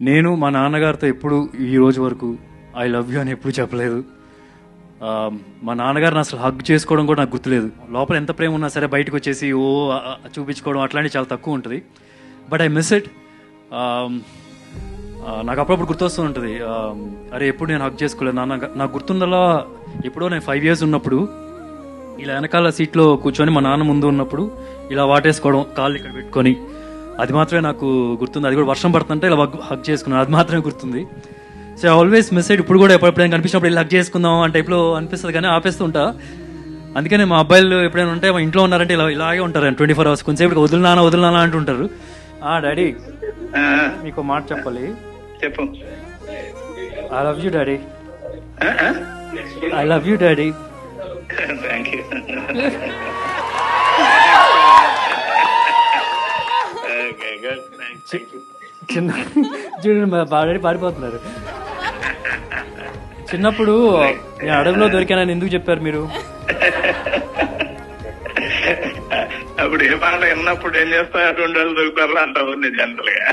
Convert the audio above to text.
నేను మా నాన్నగారితో ఎప్పుడు ఈ రోజు వరకు ఐ లవ్ యూ అని ఎప్పుడు చెప్పలేదు. మా నాన్నగారిని అసలు హగ్ చేసుకోవడం కూడా నాకు గుర్తులేదు. లోపల ఎంత ప్రేమ ఉన్నా సరే బయటకు వచ్చేసి ఓ చూపించుకోవడం అట్లాంటివి చాలా తక్కువ ఉంటుంది. బట్ ఐ మిస్ ఇట్ నాకు అప్పుడప్పుడు గుర్తొస్తూ ఉంటుంది. అరే ఎప్పుడు నేను హగ్ చేసుకోలేదు నాన్న. నాకు గుర్తుందలా ఎప్పుడో నేను ఫైవ్ ఇయర్స్ ఉన్నప్పుడు ఇలా వెనకాల సీట్లో కూర్చొని మా నాన్న ముందు ఉన్నప్పుడు ఇలా వాటేసుకోవడం కాళ్ళు ఇక్కడ పెట్టుకొని అది మాత్రమే నాకు గుర్తుంది. అది కూడా వర్షం పడుతుంటే ఇలా హగ్ చేసుకున్నాను. అది మాత్రమే గుర్తుంది. సో ఆల్వేస్ మిస్ అయ్యి ఇప్పుడు కూడా ఎప్పుడెప్పుడైనా కనిపించినప్పుడు ఇలా హగ్ చేసుకుందాం అంటే ఇప్పుడు అనిపిస్తుంది కానీ ఆపేస్తుంటా అందుకనే మా అబ్బాయిలు ఎప్పుడైనా ఉంటే మా ఇంట్లో ఉన్నారంటే ఇలా ఇలాగే ఉంటారు. ట్వంటీ ఫోర్ అవర్స్ కొంచెంసేపు వదిలినానా వదిలినానా అంటుంటారు ఆ డాడీ. ఆ, మీకు మాట చెప్పాలి. చెప్పు. I love you daddy. ఆ, ఆ? I love you daddy. Thank you చిన్న చూడండి మా పారిపోతున్నారు. చిన్నప్పుడు నేను అడవిలో దొరికానని ఎందుకు చెప్పారు మీరు? అప్పుడు ఏ మాట విన్నప్పుడు ఏం చేస్తారు అటువంటి వాళ్ళు దొరుకుతారు అంటావు జనరల్గా